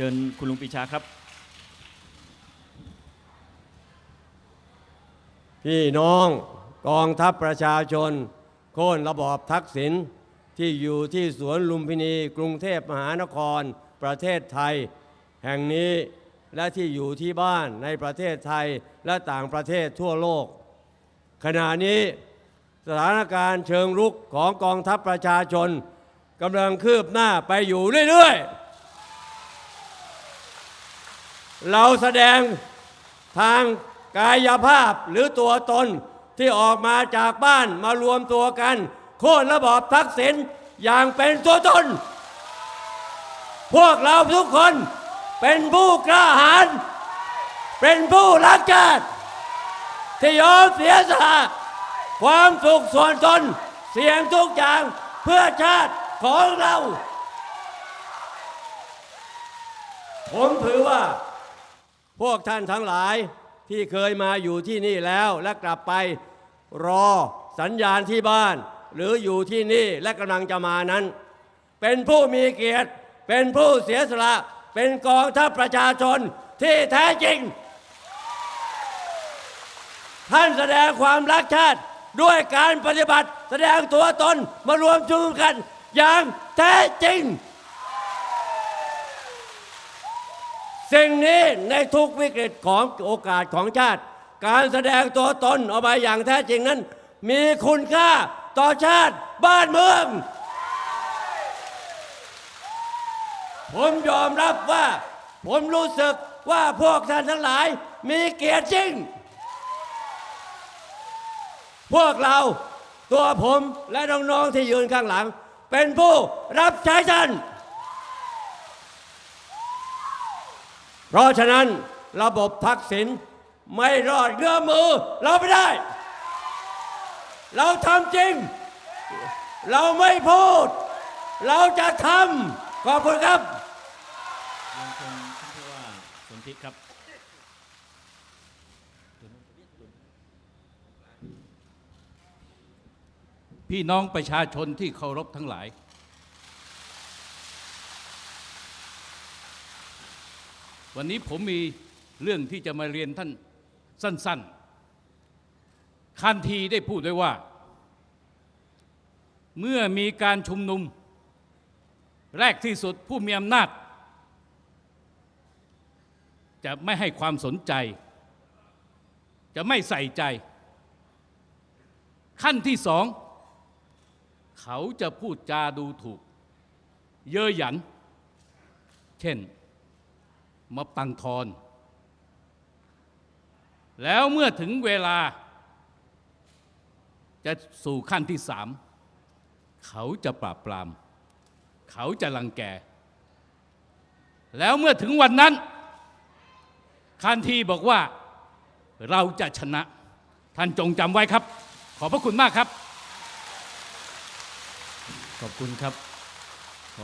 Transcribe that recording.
เชิญคุณลุงปีชาครับ พี่น้องกองทัพประชาชน โค่นระบอบทักษิณที่อยู่ที่สวนลุมพินี กรุงเทพมหานคร ประเทศไทย แห่งนี้และที่อยู่ที่บ้านในประเทศไทยและต่างประเทศทั่วโลก ขณะนี้สถานการณ์เชิงรุกของกองทัพประชาชนกำลังคืบหน้าไปอยู่เรื่อยๆ เราแสดงทางกายภาพหรือตัวตนที่ออกมาจากบ้านมารวมตัวกัน โค่นระบอบทักษิณอย่างเป็นตัวตน พวกเราทุกคนเป็นผู้กล้าหาญเป็นผู้รักชาติที่ยอมเสียสละความสุขส่วนตนเสียงทุกอย่างเพื่อชาติของเรา ผมถือว่า พวกท่านทั้งหลายที่เคยมาอยู่ที่นี่แล้วและกลับไปรอสัญญาณที่บ้าน หรืออยู่ที่นี่และกำลังจะมานั้น เป็นผู้มีเกียรติ เป็นผู้เสียสละ เป็นกองทัพประชาชนที่แท้จริง ท่านแสดงความรักชาติด้วยการปฏิบัติแสดงตัวตนมารวมชุมกันอย่างแท้จริง สิ่งนี้ในทุกวิกฤตของโอกาสของชาติ การแสดงตัวตนออกมาอย่างแท้จริงนั้น มีคุณค่าต่อชาติบ้านเมือง ผมยอมรับว่า ผมรู้สึกว่าพวกท่านทั้งหลายมีเกียรติจริง พวกเราตัวผมและน้องๆที่ยืนข้างหลัง เป็นผู้รับใช้ท่าน เพราะฉะนั้นระบบทักษิณไม่รอดเงื้อมือ เราไม่ได้ เราทำจริง เราไม่พูด เราจะทำขอบคุณครับยนเชิญท่านผู้ว่าสนธิครับพี่น้องประชาชนที่เคารพทั้งหลาย วันนี้ผมมีเรื่องที่จะมาเรียนท่านสั้น ๆ คันทีได้พูดไว้ว่า เมื่อมีการชุมนุม แรกที่สุดผู้มีอำนาจ จะไม่ให้ความสนใจ จะไม่ใส่ใจ ขั้นที่สอง เขาจะพูดจาดูถูก เย่อหยัน เช่น มาตังทอน แล้วเมื่อถึงเวลา จะสู่ขั้นที่สามเขาจะปราบปราม เขาจะลังแก แล้วเมื่อถึงวันนั้นคันทีบอกว่าเราจะชนะ ท่านจงจำไว้ครับ ขอบพระคุณมากครับ ขอบคุณครับ